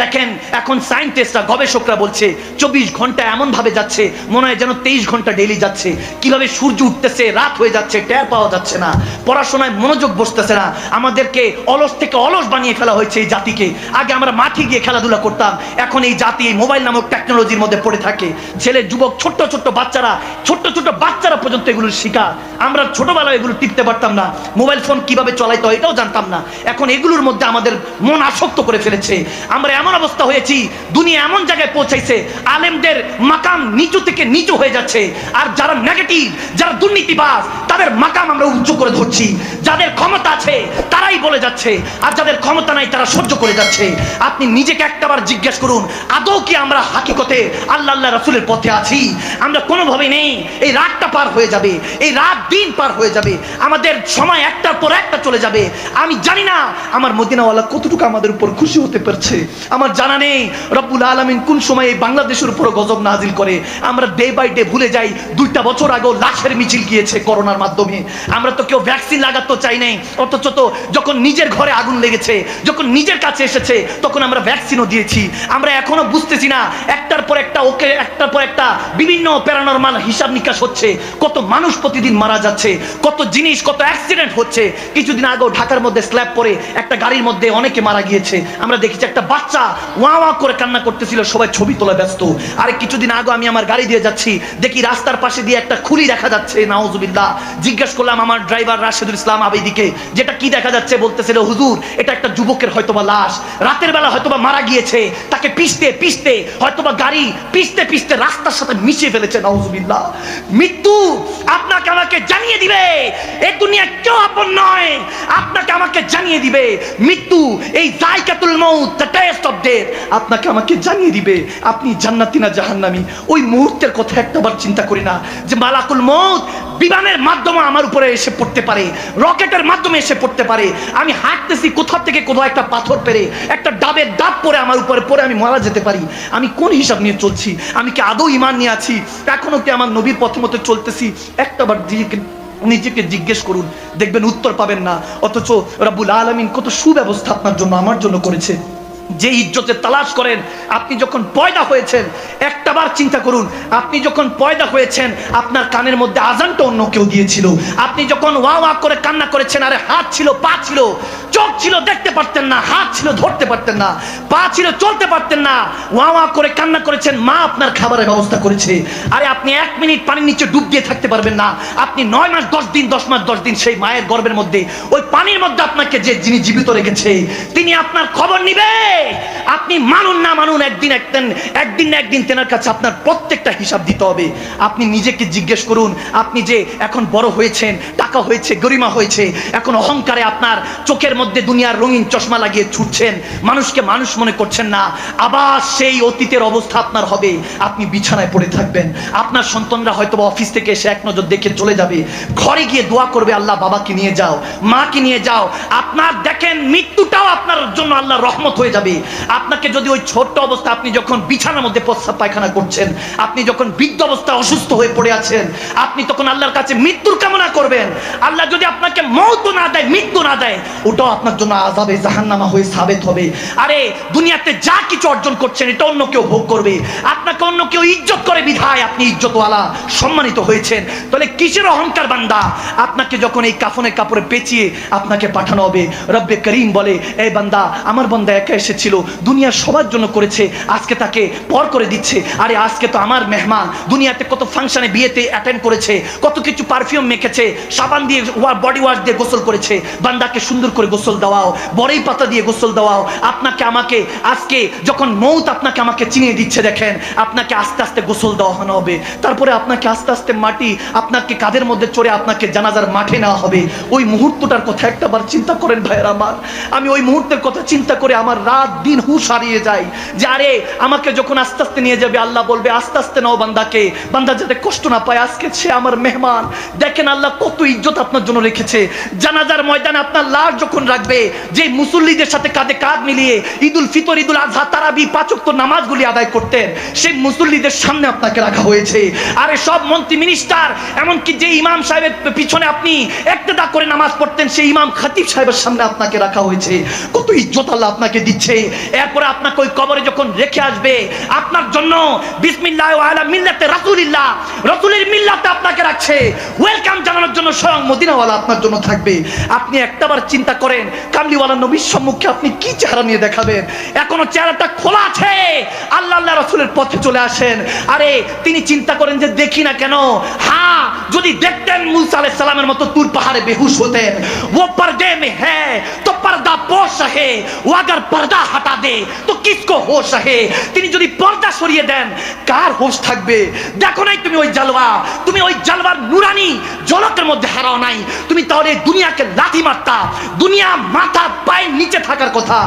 দেখেন, এখন সায়েন্টিস্টরা গবেষকরা বলছে, চব্বিশ ঘণ্টা এমন ভাবে যাচ্ছে, মনে হয় যেন তেইশ ঘণ্টা ডেইলি যাচ্ছে। কীভাবে সূর্য উঠতেছে, রাত হয়ে যাচ্ছে ট্যার পাওয়া যাচ্ছে না। পড়াশোনায় মনোযোগ বসতেছে না। আমাদেরকে অলস থেকে অলস বানিয়ে ফেলা হয়েছে এই জাতিকে। আগে আমরা মাঠে গিয়ে খেলাধুলা করতাম, এখন এই জাতি এই মোবাইল নামক টেকনোলজির মধ্যে পড়ে থাকে। ছেলে, যুবক, ছোট্ট ছোট্ট বাচ্চারা, ছোট্ট ছোট্ট বাচ্চারা পর্যন্ত এগুলোর শিকার আমরা ছোটবেলায় এগুলো টিপতে পারতাম না। মোবাইল ফোন কীভাবে চলাইতে হয় এটাও জানতাম না। এখন এগুলোর মধ্যে আমাদের মন আসক্ত করে ফেলেছে। আমরা এমন অবস্থা হয়েছি, দুনিয়া এমন জায়গায় পৌঁছাইছে, আলেমদের মাকাম নিচু থেকে নিচু হয়ে যাচ্ছে। আর যারা নেগেটিভ যারা দুর্নীতিবাস তাদের মাকাম আমরা উচ্চ করে ধরছি। যাদের ক্ষমতা আছে তারাই বলে যাচ্ছে, আর যাদের ক্ষমতা নাই তারা সহ্য করে যাচ্ছে। আপনি নিজেকে একটাবার জিজ্ঞেস করুন, আদৌ কি আমরা হাকিকতে আল্লাহ আল্লাহ রাসুলের পথে আছি? আমরা কোনোভাবে নেই। এই রাতটা পার হয়ে যাবে, এই রাত দিন পার হয়ে যাবে, আমাদের সময় একটার পর একটা চলে যাবে। আমি জানি না আমার মদিনাওয়ালা কতটুকু আমাদের উপর খুশি হতে পারছে। আমার জানা নেই রব্বুল আলমিন কোন সময় এই বাংলাদেশের উপর গজব নাজিল করে। আমরা ডে বাই ডে ভুলে যাই, দুইটা বছর আগেও লাশের মিছিল গিয়েছে করোনার মাধ্যমে। আমরা তো কেউ ভ্যাকসিন লাগাতে চাই নাই, অথচ তো যখন নিজের ঘরে আগুন লেগেছে, যখন নিজের কাছে এসেছে, তখন আমরা ভ্যাকসিনও দিয়েছি। আমরা এখনও বুঝতেছি না, একটার পর একটা ওকে, একটার পর একটা বিভিন্ন প্যারানরমাল হিসাব নিকাশ হচ্ছে। কত মানুষ প্রতিদিন মারা যাচ্ছে, কত জিনিস, কত অ্যাক্সিডেন্ট হচ্ছে। কিছুদিন আগেও ঢাকার মধ্যে স্ল্যাব পরে একটা গাড়ির মধ্যে অনেকে মারা গিয়েছে। আমরা দেখেছি একটা বাচ্চা ওয়া ওয়া করে কান্না করতেছিল, সবাই ছবি তোলা ব্যস্ত। আরে কিছুদিন আগে আমি আমার গাড়ি দিয়ে যাচ্ছি, দেখি রাস্তার পাশে দিয়ে একটা খুলি দেখা যাচ্ছে নাওজুবিল্লাহ জিজ্ঞেস করলাম, আমার ড্রাইভার রাশেদুল ইসলাম আবেদিকে, যেটা কি দেখা যাচ্ছে? বলতেছিল, হুজুর, এটা একটা যুবকের হয়তোবা লাশ। রাতের বেলা হয়তোবা মারা গিয়েছে। তাকে পিষতে পিষতে, হয়তোবা গাড়ি পিষতে পিষতে রাস্তার সাথে মিশিয়ে ফেলেছে, নাউজুবিল্লাহ। মৃত্যু আপনাকে আমাকে জানিয়ে দিবে। এই দুনিয়া কেউ আপন নয়। আপনাকে আমাকে জানিয়ে দিবে। মৃত্যু, এই জায়কাতুল মউত দ্য টেস্ট অফ ডেথ আপনাকে আমাকে জানিয়ে দিবে। আপনি জান্নাতি না জাহান্নামী। ওই মুহূর্তের কথা একটাবার চিন্তা করি না যে মালাকুল মউত বিমানের মাধ্যমে আমার উপরে এসে পড়তে পারে, রকেটের মাধ্যমে এসে পড়তে পারে। আমি হাঁটতেছি কোথাও থেকে কোথাও একটা পাথর পেরে, একটা ডাবের ডাব পরে আমার উপরে পরে আমি মারা যেতে পারি। আমি কোন হিসাব নিয়ে চলছি? আমি কি আদৌ ইমান নিয়ে আছি? এখনও কি আমার নবীর পথে মতো চলতেছি? একটাবার নিজেকে নিজেকে জিজ্ঞেস করুন, দেখবেন উত্তর পাবেন না। অথচ রাব্বুল আলমিন কত সুব্যবস্থা আপনার জন্য, আমার জন্য করেছে। যে ইজ্জতের তালাশ করেন, আপনি যখন পয়দা হয়েছেন, একটাবার চিন্তা করুন, আপনি যখন পয়দা হয়েছেন, আপনার কানের মধ্যে আজানটা অন্য কেউ দিয়েছিল। আপনি যখন ওয়া ওয়া করে কান্না করেছেন, আরে হাত ছিল, পা ছিল, চোখ ছিল, দেখতে পারতেন না, হাত ছিল, ধরতে পারতেন না, পা ছিল, চলতে পারতেন না, ওয়া ওয়া করে কান্না করেছেন, মা আপনার খাবারের ব্যবস্থা করেছে। আরে আপনি এক মিনিট পানির নিচে ডুব দিয়ে থাকতে পারবেন না, আপনি নয় মাস, দশ দিন, দশ মাস, দশ দিন সেই মায়ের গর্ভের মধ্যে, ওই পানির মধ্যে আপনাকে যে, যিনি জীবিত রেখেছে, তিনি আপনার খবর নিবে। আপনি মানুন না মানুন, একদিন একদিন একদিন না একদিন তেনার কাছে আপনার প্রত্যেকটা হিসাব দিতে হবে। আপনি নিজেকে জিজ্ঞেস করুন, আপনি যে এখন বড় হয়েছেন, টাকা হয়েছে, গরিমা হয়েছে, এখন অহংকারে আপনার চোখের মধ্যে দুনিয়ার রঙিন চশমা লাগিয়ে ছুটছেন, মানুষকে মানুষ মনে করছেন না, আবার সেই অতীতের অবস্থা আপনার হবে। আপনি বিছানায় পড়ে থাকবেন, আপনার সন্তানরা হয়তো অফিস থেকে এসে এক নজর দেখে চলে যাবে। ঘরে গিয়ে দোয়া করবে, আল্লাহ বাবাকে নিয়ে যাও, মাকে নিয়ে যাও। আপনার দেখেন, মৃত্যুটাও আপনার জন্য আল্লাহ রহমত হয়ে যাবে। আপনাকে যদি ওই ছোট্ট অবস্থা আপনি যখন বিছানার মধ্যে প্রস্রাব পায়খানা করছেন, আপনি যখন বৃদ্ধ অবস্থা অসুস্থ হয়ে পড়ে আছেন, আপনি তখন আল্লাহর কাছে মৃত্যুর কামনা করবেন। আল্লাহ যদি আপনাকে মৌত না দেয়, মৃত্যু না দেয়, ওটাও আপনার জন্য আজাবে জাহান্নামা হয়ে সাবেত হবে। আরে, দুনিয়াতে যা কিছু অর্জন করছেন, এটা অন্য কেউ ভোগ করবে। আপনাকে অন্য কেউ ইজ্জত করে, বিধায় আপনি ইজ্জতওয়ালা সম্মানিত হয়েছেন। তাহলে কিসের অহংকার বান্দা? আপনাকে যখন এই কাফনের কাপড়ে পেঁচিয়ে আপনাকে পাঠানো হবে, রব্বে করিম বলে এই বান্দা, আমার বান্দা একা এসেছিল দুনিয়ার সবার জন্য করেছে, আজকে তাকে পর করে দিচ্ছে। আরে আজকে তো আমার মেহমান, দুনিয়াতে কত ফাংশনে বিয়েতে অ্যাটেন্ড করেছে, কত কিছু পারফিউম মেখেছে, সাবান দিয়ে বডি ওয়াশ দিয়ে গোসল করেছে, বান্দাকে সুন্দর করে গোসল দেওয়াও, বড়ই পাতা দিয়ে গোসল দেওয়াও, আপনাকে আমাকে আজকে যখন মৌত আপনাকে আমাকে চিনিয়ে দিচ্ছে, দেখেন, আপনাকে আস্তে আস্তে গোসল দেওয়া হবে। তারপরে আপনাকে আস্তে আস্তে মাটি আপনাকে কাঁধের মধ্যে চড়ে আপনাকে জানাজার মাঠে নেওয়া হবে। ওই মুহূর্তটার কথা একটাবার চিন্তা করেন ভাইয়ের আমার। আমি ওই মুহূর্তের কথা চিন্তা করে আমার রাত দিন হুশ হারিয়ে যাই যে আরে, আমাকে যখন আস্তে আস্তে নিয়ে যাবে, আল্লাহ বলবে, আস্তে আস্তে নাও বান্দাকে। বান্দা যাতে কষ্ট না পায়, আজকে সে আমার মেহমান। দেখেন আল্লাহ কত ইজ্জত আপনার জন্য রেখেছে। জানাজার ময়দানে আপনার লাশ যখন রাখবে, যে মুসল্লিদের সাথে কাঁধে কাঁধ মিলিয়ে ঈদুল ফিতর, ঈদুল আজহা তারাবি পাচক নামাজগুলি আদায় করতেন, সেই মুসল্লিদের সামনে আপনাকে রাখা হয়েছে। আরে, সব মন্ত্রী মিনিস্টার এমনকি যে ইমাম সাহেবের পিছনে আপনি একটেদা করে নামাজ পড়তেন, সেই ইমাম খাতিব সাহেবের সামনে আপনাকে রাখা হয়েছে। কত ইজ্জত আল্লাহ আপনাকে দিচ্ছে। দিয়েছে এরপরে আপনাকে ওই কবরে যখন রেখে আসবে, আপনার জন্য বিসমিল্লাহ আলা মিল্লাতে রাসুলিল্লাহ, রসুলের মিল্লাতে আপনাকে রাখছে। ওয়েলকাম জানানোর জন্য স্বয়ং মদিনাওয়ালা আপনার জন্য থাকবে। আপনি একটাবার চিন্তা করেন, কামলিওয়ালা নবীর সম্মুখে আপনি কি চেহারা নিয়ে দেখাবেন? এখনও চেহারাটা খোলা আছে। আল্লাহ আল্লাহ রসুলের পথে চলে আসেন। আরে, তিনি চিন্তা করেন যে দেখি না কেন? হ্যাঁ যদি দেখতেন মুসা আলাইসালামের মতো তুর পাহাড়ে বেহুশ হতেন। ওপার পর্দে হ্যাঁ তো পর্দা পোষ হে ও আগর পর্দা হটা দে, তো কিসকো হোশ হে তিনি যদি পর্দা সরিয়ে দেন, কার হোশ থাকবে? দেখো নাই তুমি ওই জালওয়া তুমি ওই জালওয়ার নুরানি জলকের মধ্যে হারাও নাই। তুমি তাহলে দুনিয়াকে লাথি মারতা, দুনিয়া মাথা পায়ের নিচে থাকার কথা।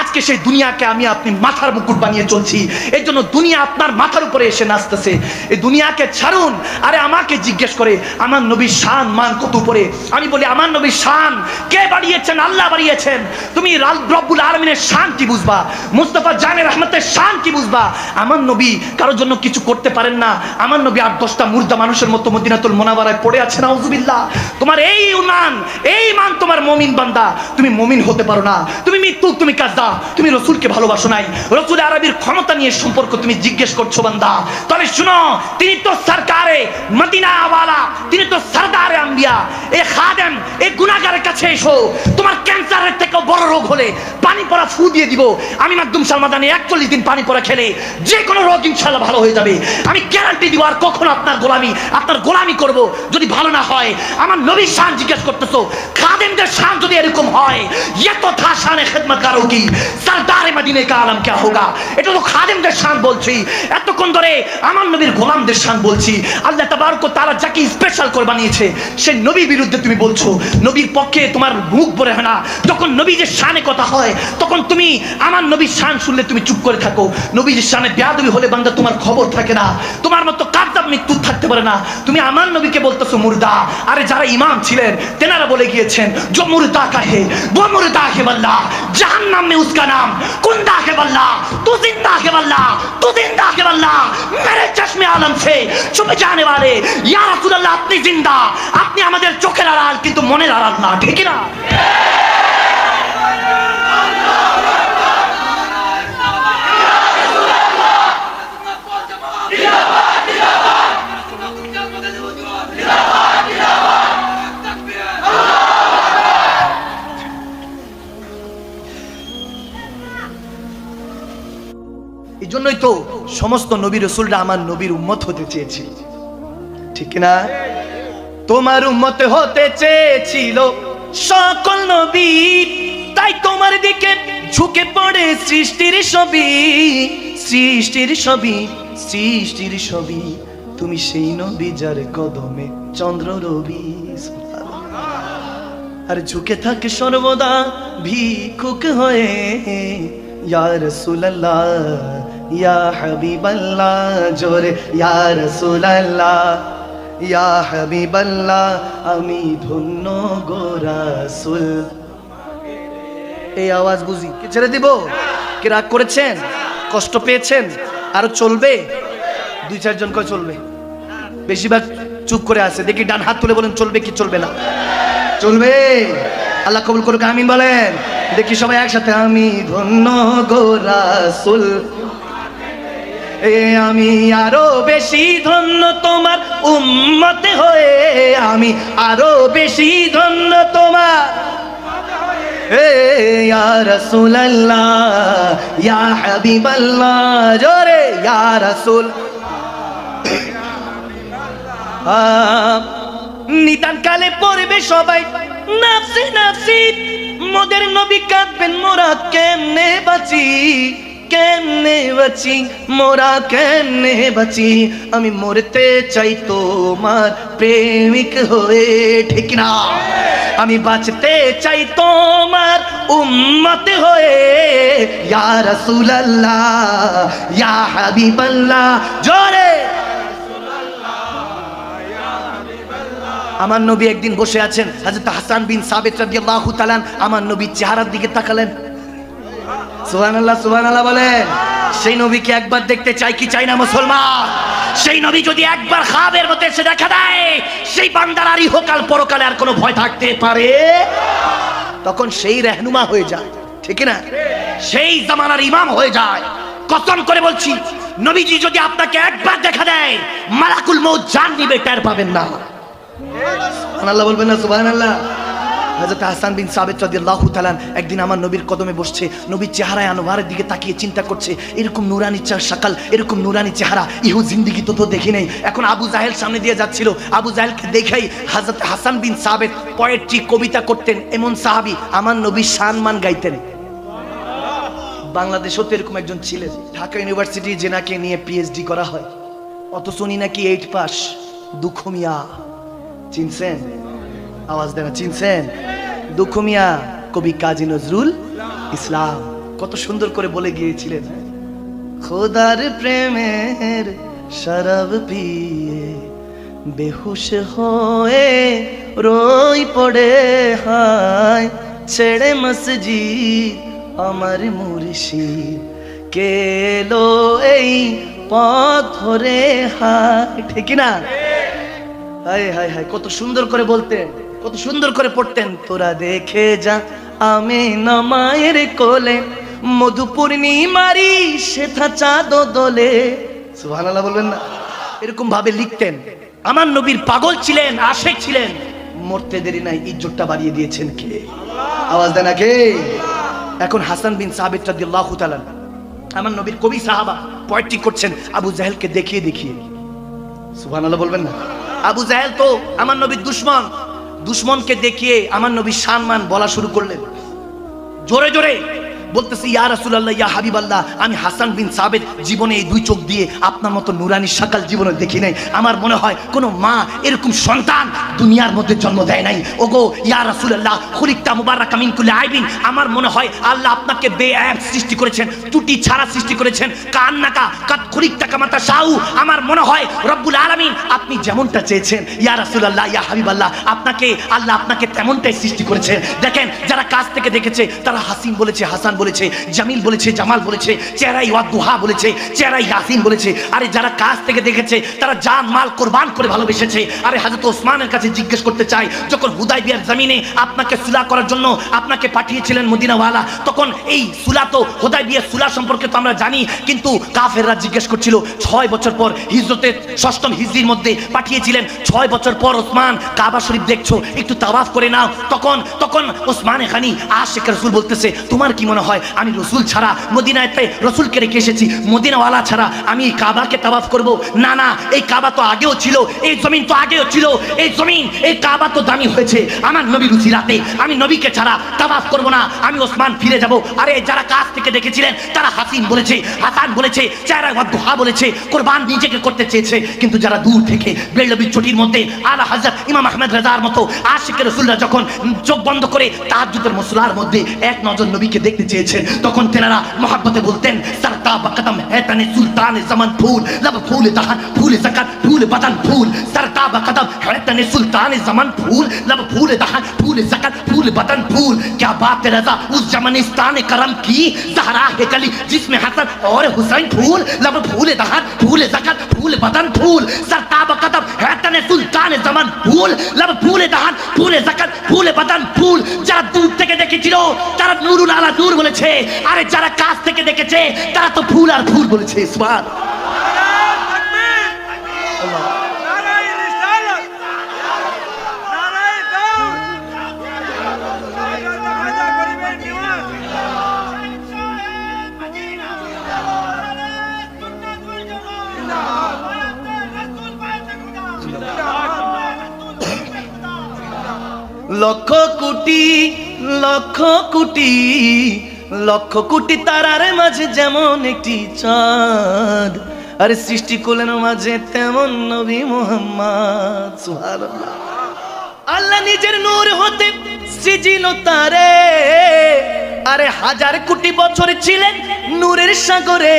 আজকে সেই দুনিয়াকে আমি আপনি মাথার মুকুট বানিয়ে চলছি। এর জন্য দুনিয়া আপনার মাথার উপরে এসে নাচতেছে। এই দুনিয়াকে ছাড়ুন, আরে আমাকে জিজ্ঞেস করে, আমার নবীর শান মান কত উপরে? আমি বলি, আমার নবীর শান কে বাড়িয়েছেন আল্লাহ বাড়িয়েছেন তুমি রাল- রব্বুল আলমিনের শান কি বুঝবা। মুস্তফা জানের রহমতের শান কি বুঝবা। আমার নবী কারোর জন্য কিছু করতে পারেন না। আমার নবী আট দশটা মুর্দা মানুষের মতো মদিনাতুল মোনাবারায় পড়ে আছে, নাউজুবিল্লাহ। তোমার এই মান এই মান তোমার মমিন বান্দা। তুমি মমিন হতে পারো না। তুমি মৃত্যু তুমি কাজদা। তুমি রসুলকে ভালোবাসো নাই। রসুল আরবির ক্ষমতা নিয়ে সম্পর্ক তুমি জিজ্ঞেস করছ, বান্দা। তাহলে শুনো, তিনি তো সরকারে মদিনা ওয়ালা তিনি তো সরদারে আম্বিয়া। এ খাদেম, এ গুনাহগারের কাছে এসো। তোমার ক্যান্সারের থেকেও বড় রোগ হলে পানি পরা ফু দিয়ে দিব। আমি মাধ্যম সালমাদানে একচল্লিশ দিন পানি পরা খেলে যে কোনো রোগ ইনশাল্লাহ ভালো হয়ে যাবে। আমি গ্যারান্টি দিব আর কখনো আপনার গোলামি আপনার গোলামি করব যদি ভালো না হয়। আমার নবীর শান জিজ্ঞেস করতেছো, খাদেমদের শান যদি এরকম হয়, এত থা শানে খেদমত কারও কি? সরদারে মাদিনে কা আলম কে হোগা? এটা তো খাদেমদের শান বলছি। এতক্ষণ ধরে আমার নবীর গোলামদের শান বলছি। আল্লাহ তাবারক তারা যাকে স্পেশাল করে বানিয়েছে, সে নবীর বিরুদ্ধে তুমি বলছো, নবীর পক্ষে তোমার মুখ বলে হয় না। যখন নবীজের শানে কথা হয়, তখন তুমি আমার নবীর শান শুনলে তুমি চুপ করে থাকো। নবীজের শানে বেয়াদবি হলে বান্দা তোমার খবর থাকে না। তোমার মতো কাদ্দাব মৃত্যু থাকতে পারে না। তুমি আমার নবীকে বলতেছো, মুর্দা, আরে যারা ইমাম ছিলেন, তেনারা বলে গিয়েছেন জো মুর্দা কাহে, বো মুর্দা হে জাহান নাম মে উসকা নাম কোন দা হে তু জিন্দা কে বল্লা তু জিন্দা কে বল্লা মেরে চশমে আলম সে চুপে জানে वाले ইয়া রাসূলুল্লাহ, আপনি জিন্দা, আপনি আমাদের চোখের আড়াল, কিন্তু মনের আড়াল না, ঠিক না জন্যই তো সমস্ত নবী রসুলরা আমার নবীর উম্মত হতে চেয়েছিল। ঠিক না তোমার উম্মত হতে চেয়েছিল সকল নবী, তাই তোমার দিকে ঝুঁকে পড়ে সৃষ্টির ছবি সৃষ্টির ছবি সৃষ্টির ছবি। তুমি সেই নবী যার কদমে চন্দ্র রবি আর ঝুঁকে থাকে সর্বদা ভিক্ষুক হয়ে, ইয়া রাসূলুল্লাহ। ইয়া হাবিবাল্লাহ, জোরে, ইয়া রাসূলুল্লাহ, ইয়া হাবিবাল্লাহ, আমি ধন্য গো রাসূল। এই আওয়াজ বুঝি, কি ছেড়ে দিব? কি রাগ করেছেন? কষ্ট পেয়েছেন? আরও চলবে? দুই চারজন কয় চলবে। বেশিরভাগ চুপ করে আছে। দেখি ডান হাত তুলে বলেন, চলবে কি চলবে না? চলবে। আল্লাহ কবুল করুক, আমিন বলেন। দেখি সবাই একসাথে, আমি ধন্য গো রাসূল। এ আমি আরও বেশি ধন্য তোমার উম্মতে হয়ে। আমি আরও বেশি ধন্য তোমার। জোরে রাসূল। নিদান কালে পড়বে সবাই, নাফসি নাফসি। মোদের নবী কাঁদবেন মোরা কেমনে বাঁচি? কেমনে বাঁচি, মোরা কেমনে বাঁচি? আমি মরতে চাই তোমার প্রেমিক হয়ে, ঠিক না? আমি বাঁচতে চাই তোমার উম্মত হয়ে। ইয়া রাসূলুল্লাহ, ইয়া হাবিবাল্লাহ, জোরে। আমার নবী একদিন বসে আছেন হাজরত হাসান বিন সাবিত রাদিয়াল্লাহু তাআলা, আমার নবীর চেহারার দিকে তাকালেন। সুবহানাল্লাহ সুবহানাল্লাহ বলেন। সেই নবীকে একবার দেখতে চাই কি চাই না মুসলমান? সেই নবী যদি একবার খাবের মতো এসে দেখা দেয়, সেই বান্দার আর ইহকাল পরকালে আর কোনো ভয় থাকতে পারে? তখন সেই রেহনুমা হয়ে যায়, ঠিক না? সেই জামানার ইমাম হয়ে যায়। কসম করে বলছি, নবীজি যদি আপনাকে একবার দেখা দেয়, মালাকুল মৌত জান নিবে, টের পাবেন না। আল্লাহ বলবেন না, সুবহানাল্লাহ। হযরত হাসান বিন সাবিত রাদিয়াল্লাহু তাআলা একদিন আমার নবীর কদমে বসছে, নবীর চেহারায় আনোয়ারের দিকে তাকিয়ে চিন্তা করছে, এরকম নুরানি চা সকাল এরকম নুরানি চেহারা, ইহু জিন্দিগি তো তো দেখি নেই। এখন আবু জাহেল সামনে দিয়ে যাচ্ছিল, আবু জাহেলকে দেখাই হযরত হাসান বিন সাবিত পোয়েট্রি কবিতা করতেন, এমন সাহাবী আমার নবীর সম্মান গাইতেন। বাংলাদেশও তো এরকম একজন ছিলেন। ঢাকা ইউনিভার্সিটি জেনাকে নিয়ে পিএইচডি করা হয়। অত শুনি নাকি এইট পাস দুঃখ মিয়া। চিনছেন? আওয়াজ দেন চিনছেন? দুঃখ মিয়া, কবি কাজী নজরুল ইসলাম, কত সুন্দর করে বলে গিয়েছিলেন। খোদার প্রেমের শরাব পিয়ে বেহুশ হয়ে রই পড়ে হায়, ছেড়ে মসজিদ আমার মুর্শিদ। কেলো এই পথ ধরে হায়, ঠিক না হায় হায় হায়, কত সুন্দর করে বলতেন। কত সুন্দর করে পড়তেন। তোরা দেখে যা, আমি নমায়ের কোলে মধু পূর্ণিমারি সেথা চাঁদ দোলে। সুবহানাল্লাহ বলবেন না। এরকম ভাবে লিখতেন। আমার নবীর পাগল ছিলেন, আশেক ছিলেন। মরতে দেরি নাই, ইজ্জতটা বাড়িয়ে দিয়েছেন কে? আওয়াজ দেন কে এখন হাসান বিন সাবিত রাদিয়াল্লাহু তাআলা আমার নবীর কবি সাহাবা পোয়েট্রি করছেন, আবু জাহেলকে দেখিয়ে দেখিয়ে। সুবহানাল্লাহ বলবেন না। আবু জাহেল তো আমার নবীর দুশ্মন দুশ্মনকে দেখিয়ে আমার নবীর সম্মান বলা শুরু করলেন। জোরে জোরে। বলতেছে, ইয়া রাসূলুল্লাহ, ইয়া হাবিবাল্লাহ, আমি হাসান বিন সাবেদ জীবনে এই দুই চোখ দিয়ে আপনার মতো নুরানি সকাল জীবনে দেখি নাই। আমার মনে হয় কোনো মা এরকম সন্তান দুনিয়ার মধ্যে জন্ম দেয় নাই। ওগো, ইয়া রাসূলুল্লাহ, খুলিকতা মুবাররাকা মিন কুল্লি আইবিন, আমার মনে হয় আল্লাহ আপনাকে বেআব সৃষ্টি করেছেন, ত্রুটি ছাড়া সৃষ্টি করেছেন। কান্নাকা, কাত খুলিকতা কামাতা শাউ, আমার মনে হয় রব্বুল আলামিন আপনি যেমনটা চেয়েছেন, ইয়া রাসূলুল্লাহ, ইয়া হাবিবাল্লাহ, আপনাকে, আল্লাহ আপনাকে তেমনটাই সৃষ্টি করেছেন দেখেন, যারা কাছ থেকে দেখেছে, তারা হাসিন বলেছে, হাসান বলেছে, জামিল বলেছে, জামাল বলেছে চেহারাই ওয়াদুহা বলেছে চেহারাই ইয়াসিন বলেছে। আরে যারা কাছ থেকে দেখেছে, তারা জান, মাল, কোরবান করে ভালোবেসেছে। আরে হাজরত ওসমানের কাছে জিজ্ঞেস করতে চাই, যখন হুদাই বিয়ার জমিনে আপনাকে সুলা করার জন্য আপনাকে পাঠিয়েছিলেন মদিনাওয়ালা, তখন এই সুলা তো হুদাই বিয়ার সুলা সম্পর্কে তো আমরা জানি, কিন্তু কাফেররা জিজ্ঞেস করছিল, ছয় বছর পর হিজরতের ষষ্ঠম হিজরির মধ্যে পাঠিয়েছিলেন, ছয় বছর পর ওসমান কাবা শরীফ দেখছ, একটু তাওয়াফ করে নাও। তখন তখন ওসমান এখানি আশেখ রসুল বলতেছে, তোমার কি মনে হয় আমি রসুল ছাড়া মদিনাতে রসুলকে রেখে এসেছি। মদিনাওয়ালা ছাড়া আমি এই কাবাকে তাওয়াফ করব। না না, এই কাবা তো আগেও ছিল, এই জমিন তো আগেও ছিল, এই জমিন, এই কাবা তো দামি হয়েছে। আমার নবী রুচি রাতে, আমি নবীকে ছাড়া তাওয়াফ করব না, আমি ওসমান ফিরে যাব। আরে, যারা কাছ থেকে দেখেছিলেন, তারা হাসিন বলেছে, হাসান বলেছে চেহারা দোহা বলেছে, কোরবান নিজেকে করতে চেয়েছে। কিন্তু যারা দূর থেকে বেল্লবি চটির মধ্যে, আলা হাজরত ইমাম আহমেদ রাজার মতো আশিকের রসুলরা যখন চোখ বন্ধ করে তাহাজ্জুদের মসলার মধ্যে এক নজর নবীকে দেখতে চেয়েছেন তখন তেনারা মহাব্বতে বলতেন সরতা বকদম है तने सुल्तान जमन फूल लब फूल दहन फूल सकत फूल बदन फूल सरता बकदम है तने सुल्तान जमन फूल लब फूल दहन फूल सकत फूल बदन फूल क्या बात है रजा उस जमनिस्तान करम की जहरा है गली जिसमें हसन और हुसैन फूल लब फूल दहन फूल सकत फूल बदन फूल सरता बकदम है तने सुल्तान जमन फूल लब फूल दहन फूल सकत फूल बदन ফুল যারা দূর থেকে দেখেছিল তারা নুরুল আলা নূর বলেছে, আরে যারা কাছ থেকে দেখেছে, তারা তো ফুল আর ফুল বলেছে নিওয়াজ লক্ষ কোটি লক্ষ কোটি লক্ষ কোটি তারার মাঝে যেমন একটি চাঁদ, আরে সৃষ্টি করলেন মাঝে তেমন নবী মোহাম্মদ আল্লাহ নিজের নূর হতে সৃজিল তারে, আরে হাজার কোটি বছর ছিলেন নূরের সাগরে,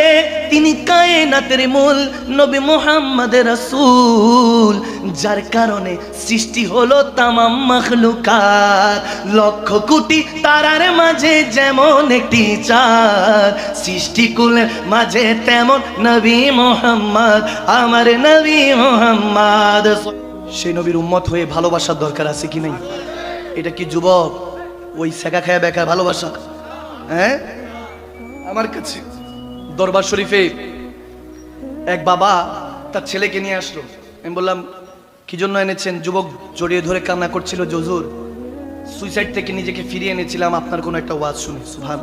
তিনি কায়নাতের মূল নবী মোহাম্মদ রাসূল। যার কারণে সৃষ্টি হলো তামাম মখলুকাত। লক্ষ কোটি তারার মাঝে যেমন একটি চাঁদ সৃষ্টি কুলের মাঝে তেমন নবী মোহাম্মদ। আমার নবী মোহাম্মদ। সেই নবীর উম্মত হয়ে ভালোবাসার দরকার আছে কি নাই? এটা কি যুবক? ওই শেখা খায়া বেকার ভালোবাসা? হ্যাঁ? আমার কাছে দরবার শরীফে এক বাবা তার ছেলেকে নিয়ে আসলো। আমি বললাম কি জন্য এনেছেন? যুবক জড়িয়ে ধরে কান্না করছিল জজুর সুইসাইড থেকে নিজেকে ফিরিয়ে এনেছিলাম, আপনার কোনো একটা ওয়াজ শুনে সুভান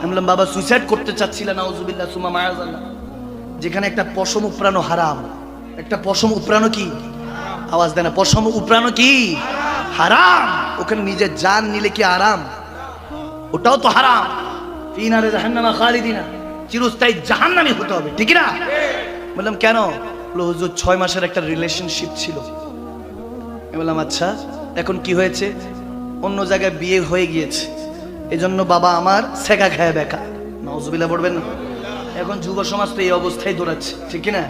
আমি বললাম, বাবা সুইসাইড করতে চাচ্ছিল না উজুবিল্লাহ সুমা মায়াজাল্লাহ যেখানে একটা পশম উপরানো হারাম। একটা পশম উপরানো কি? আওয়াজ দেয় না, পশম উপরানো কি? হারাম। ওখানে নিজের জান নিলে কি আরাম? ওটাও তো হারাম। ফিনারে জাহান্নামা খালিদিনা। চিরস্থায়ী জাহান্নামী হতে হবে, ঠিক না? বললাম, কেন? বলল হুজুর, ছয় মাসের একটা রিলেশনশিপ ছিল। আমি বললাম আচ্ছা এখন কি হয়েছে? অন্য জায়গায় বিয়ে হয়ে গিয়েছে। এজন্য বাবা আমার সেকা খায় বেকা নজবিলা পড়বেন না। এখন যুব সমাজ তো এই অবস্থায় দৌড়াচ্ছে, ঠিক না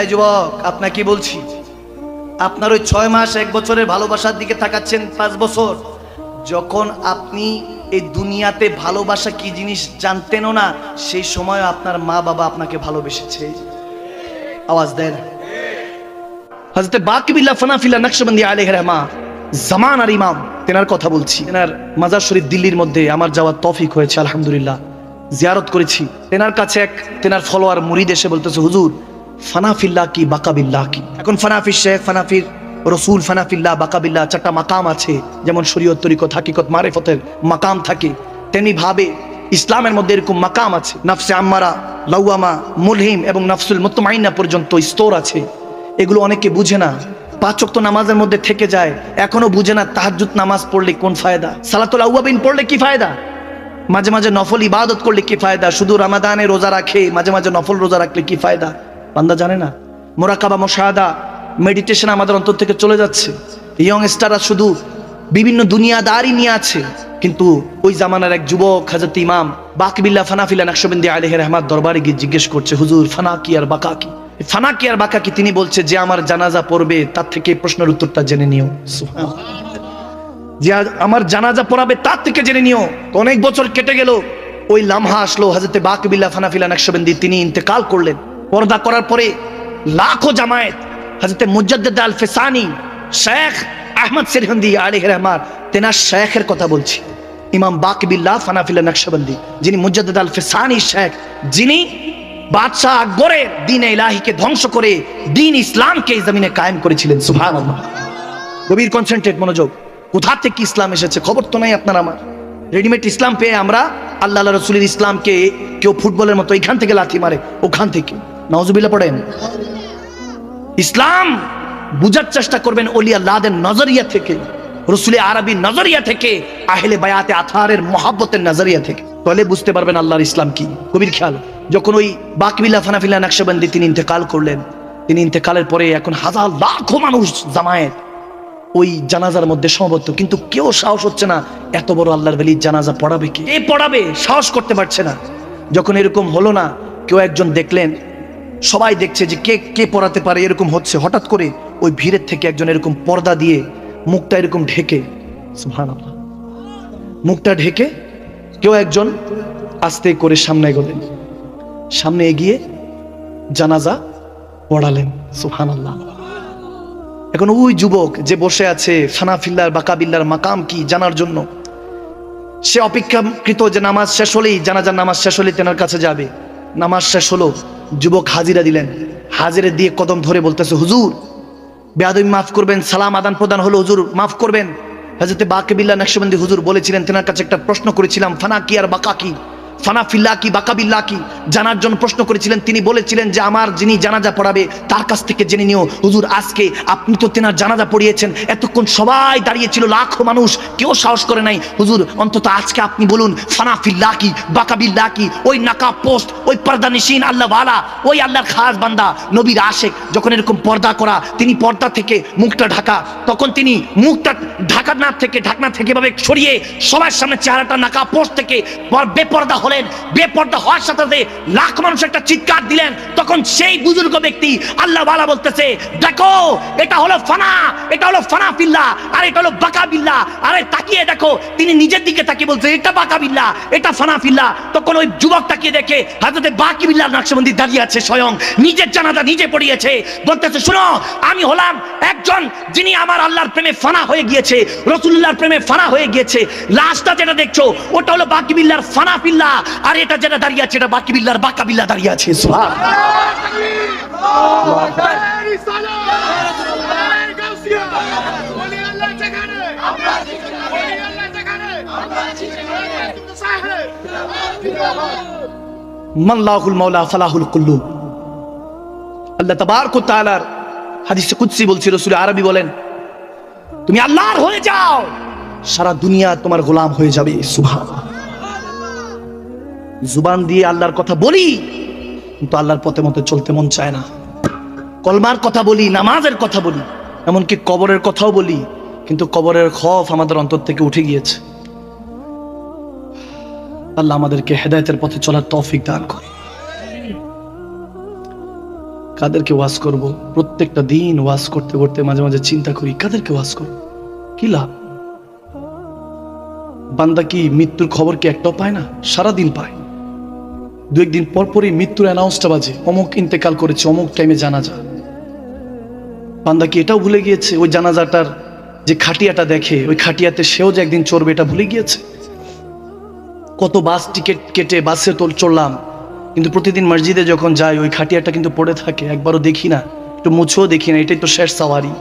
এই যুবক আপনাকে বলছি? আপনার ওই ছয় মাস এক বছরের ভালোবাসার দিকে তাকাচ্ছেন পাঁচ বছর। যখন আপনি এই দুনিয়াতে ভালোবাসা কি জিনিস জানতেনও না, সেই সময় আপনার মা বাবা আপনাকে ভালোবেসেছে। আওয়াজ দেন হজরতে বাকিবিল্লা ফনাফিল্লা নকশবন্দি আলেহ রহমা জামান আর ইমাম তেনার কথা বলছি তেনার মাজার শরীফ দিল্লির মধ্যে আমার যাওয়ার তফিক হয়েছে, আলহামদুলিল্লাহ। জিয়ারত করেছি। তেনার কাছে এক, তেনার ফলোয়ার মুরিদ এসে বলতেছে, হুজুর, ফানাফিল্লা কি বাকাবিল্লাহ কি? এখন ফানাফির শেখ, ফানাফির রসুল ফানাফিল্লাহ বাকাবিল্লাহ চারটা মাকাম আছে। যেমন শরীয়ত তরিকত, হাকিকত, মারেফতের মাকাম থাকে। তেমনি ভাবে ইসলামের মধ্যে এরকম মাকাম আছে। নাফসে আম্মারা, লাউয়ামা, মুলহিম এবং নাফসুল মুতমাইনা পর্যন্ত স্তর আছে। এগুলো অনেকে বুঝে না। পাঁচ ওয়াক্ত নামাজের মধ্যে থেকে যায়, এখনও বুঝে না তাহাজ্জুদ নামাজ পড়লে কোন ফায়দা? সালাতুল আউয়াবিন পড়লে কি ফায়দা? মাঝে মাঝে নফল ইবাদত করলে কি ফায়দা? শুধু রামাদানে রোজা রাখে, মাঝে মাঝে নফল রোজা রাখলে কি ফায়দা? বান্দা জানে না। মোরাকাবা, মোশাহাদা, মেডিটেশন আমাদের অন্তর থেকে চলে যাচ্ছে। ইয়ং স্টাররা শুধু বিভিন্ন দুনিয়াদারি নিয়ে আছে। কিন্তু ওই জামানার এক যুবক হাজরত ইমাম বাকবিল্লা ফানাফিল্লা নকশবন্দি আলহ রহমাত দরবারে গিয়ে জিজ্ঞেস করছে, হুজুর, ফানা কি আর বাকা কি? ফানা কি আর বাকা কি? তিনি বলছে, যে আমার জানাজা পড়বে, তার থেকে প্রশ্নের উত্তরটা জেনে নিও। যে আমার জানাজা পড়াবে, তার থেকে জেনে নিও। অনেক বছর কেটে গেল, ওই লামহা আসলো হাজরতে বাকবিল্লা ফানাফিলা নকশবন্দি, তিনি ইন্তেকাল করলেন। পর্দা করার পরে লাখো জামায়াত হাজরতে মুজাদ্দেদ আল ফেসানি শেখ আহমদ সিরহন্দি আলিহ রহমান তেনার শেখের কথা বলছি। ইমাম বাকবিল্লা ফানাফিলা নকশবন্দি, যিনি মুজাদ্দেদ আল ফেসানি শেখ, যিনি বাদশাহ আকবরের দিন ইলাহিকে ধ্বংস করে দিন ইসলামকে এই জমিনে কায়েম করেছিলেন, সুবহানাল্লাহ। গভীর কনসেন্ট্রেট মনোযোগ। কোথা থেকে ইসলাম এসেছে? খবর তো নাই আপনার আমার। রেডিমেড ইসলাম পেয়ে আমরা আল্লাহ রসুলের ইসলামকে কেউ ফুটবলের মতো এখান থেকে লাথি মারে, ওখান থেকে। নওয়াজুবিল্লাহ পড়েন। ইসলাম বুঝার চেষ্টা করবেন অলি আল্লাহদের নজরিয়া থেকে। রসুলে আরবি নজরিয়া থেকে, আহলে বায়াতে আথারের মহাব্বতের নজরিয়া থেকে। তাহলে বুঝতে পারবেন আল্লাহর ইসলাম কি। কবির খেয়াল। যখন ওই বাকবিল্লা ফানাফিল্লা নকশবন্দি তিনি ইন্তেকাল করলেন, তিনি ইন্তেকালের পরে এখন হাজার লাখো মানুষ জামায়েত ওই জানাজার মধ্যে সমবদ্ধ। কিন্তু কেউ সাহস হচ্ছে না, এত বড় আল্লাহর বলি জানাজা পড়াবে কি? কে পড়াবে? সাহস করতে পারছে না। যখন এরকম হলো না, কেউ একজন দেখলেন, সবাই দেখছে যে কে কে পড়াতে পারে, এরকম হচ্ছে। হঠাৎ করে ওই ভিড়ের থেকে একজন এরকম পর্দা দিয়ে মুখটা এরকম ঢেকে মুখটা ঢেকে কেউ একজন আস্তে করে সামনে এগোলেন। সামনে এগিয়ে জানাজা পড়ালেন, সুবহানাল্লাহ। এখন ওই যুবক যে বসে আছে, ফানাফিল্লার, বাকাবিল্লার মাকাম কি জানার জন্য, সে অপেক্ষাকৃত যে নামাজ শেষ হলেই, জানাজার নামাজ শেষ হলেই তেনার কাছে যাবে। নামাজ শেষ হলো, যুবক হাজিরা দিলেন। হাজিরে দিয়ে কদম ধরে বলতেছে, হুজুর বেয়াদবি মাফ করবেন, সালাম আদান প্রদান হলো হুজুর, মাফ করবেন। হাজরতে বাকিবিল্লা নকশবন্দি হুজুর বলেছিলেন, তেনার কাছে একটা প্রশ্ন করেছিলাম, ফানা কি আর বাকা কি? ফানা ফিল্লা কি বাকাবিল্লা কি জানার জন্য প্রশ্ন করেছিলেন, তিনি বলেছিলেন যে আমার যিনি জানাজা পড়াবে, তার কাছ থেকে জেনে নিও, হুজুর, আজকে আপনি তো তেনার জানাজা পড়িয়েছেন, এতক্ষণ সবাই দাঁড়িয়েছিল, লাখো মানুষ, কেউ সাহস করে নাই। হুজুর, অন্তত আজকে আপনি বলুন ফানা ফিল্লা কি বাকাবিল্লা কি ওই নাকা পোস্ট ওই পর্দা নিশিন আল্লাহ ওয়ালা ওই আল্লাহর খাস বান্দা, নবীর আশেক, যখন এরকম পর্দা করা, তিনি পর্দা থেকে মুখটা ঢাকা, তখন তিনি মুখটা ঢাকার না থেকে ঢাকনা থেকে ভাবে সরিয়ে সবার সামনে চেহারাটা নাকা পোস্ট থেকে বেপর্দা হলেন। বেপর্দা হওয়ার সাথে সাথে লাখ মানুষ একটা চিৎকার দিলেন। তখন সেই বুজুর্গ ব্যক্তি আল্লাহ ওয়ালা বলতেছে, দেখো, এটা হলো ফানা, এটা হলো ফানা বিল্লা আর এটা হলো বাকা বিল্লা আরে তাকিয়ে দেখো, তিনি নিজের দিকে তাকিয়ে বলছে, এটা বাকা বিল্লা এটা ফানা ফিল্লা তখন ওই যুবক তাকিয়ে দেখে হাজরতে বাকি বিল্লাহ নকশবন্দি দাঁড়িয়ে আছে স্বয়ং, নিজের জানাজা নিজে পড়িয়েছে। বলতেছে, শুনো, আমি হলাম একজন যিনি আমার আল্লাহর প্রেমে ফানা হয়ে গিয়েছে রসুল্লাহর প্রেমে ফানা হয়ে গিয়েছে। লাশটা যেটা দেখছ, ওটা হলো বাকি বিল্লার ফানা পিল্লা আর এটা যেটা দাঁড়িয়ে আছে, এটা বাকি বিল্লার বাঁকা বিল্লা দাঁড়িয়ে আছে। মাল্লাহুল মাওলা, ফালাহুল আল্লাহ তাবারক তাআলার হাদিসে কুদসি বলছি, রাসূল আরবি বলেন তুমি আল্লাহর হয়ে যাও। সারা দুনিয়া তোমার গোলাম হয়ে যাবে, সুবহান। জুবান দিয়ে আল্লাহর কথা বলি, কিন্তু আল্লাহর পথে মতো চলতে মন চায় না। কলমার কথা বলি, নামাজের কথা বলি, এমনকি কবরের কথাও বলি, কিন্তু কবরের খফ আমাদের অন্তর থেকে উঠে গিয়েছে। আল্লাহ আমাদেরকে হেদায়তের পথে চলার তৌফিক দান করে কাদেরকে ওয়াজ করব? প্রত্যেকটা দিন ওয়াজ করতে করতে মাঝে মাঝে চিন্তা করি, কাদেরকে ওয়াজ করব? কি লাভ? বান্দা কি মৃত্যুর খবর কি একটাও পায় না? সারা দিন পায়। দু একদিন পর পরই মৃত্যুর অ্যানাউন্সটা বাজে। অমুক ইন্তেকাল করেছে, অমুক টাইমে জানাজা। বান্দা কি এটাও ভুলে গিয়েছে? ওই জানাজাটার যে খাটিয়াটা দেখে, ওই খাটিয়াতে সেও যে একদিন চড়বে, এটা ভুলে গিয়েছে? কত বাস টিকিট কেটে বাসে তোল চড়লাম। কিন্তু প্রতিদিন মসজিদে যখন যাই, ওই খাটিয়াটা কিন্তু পড়ে থাকে। একবারও দেখি না, একটু মুছেও দেখি না, এটাই তো শেষ সাওয়ারি।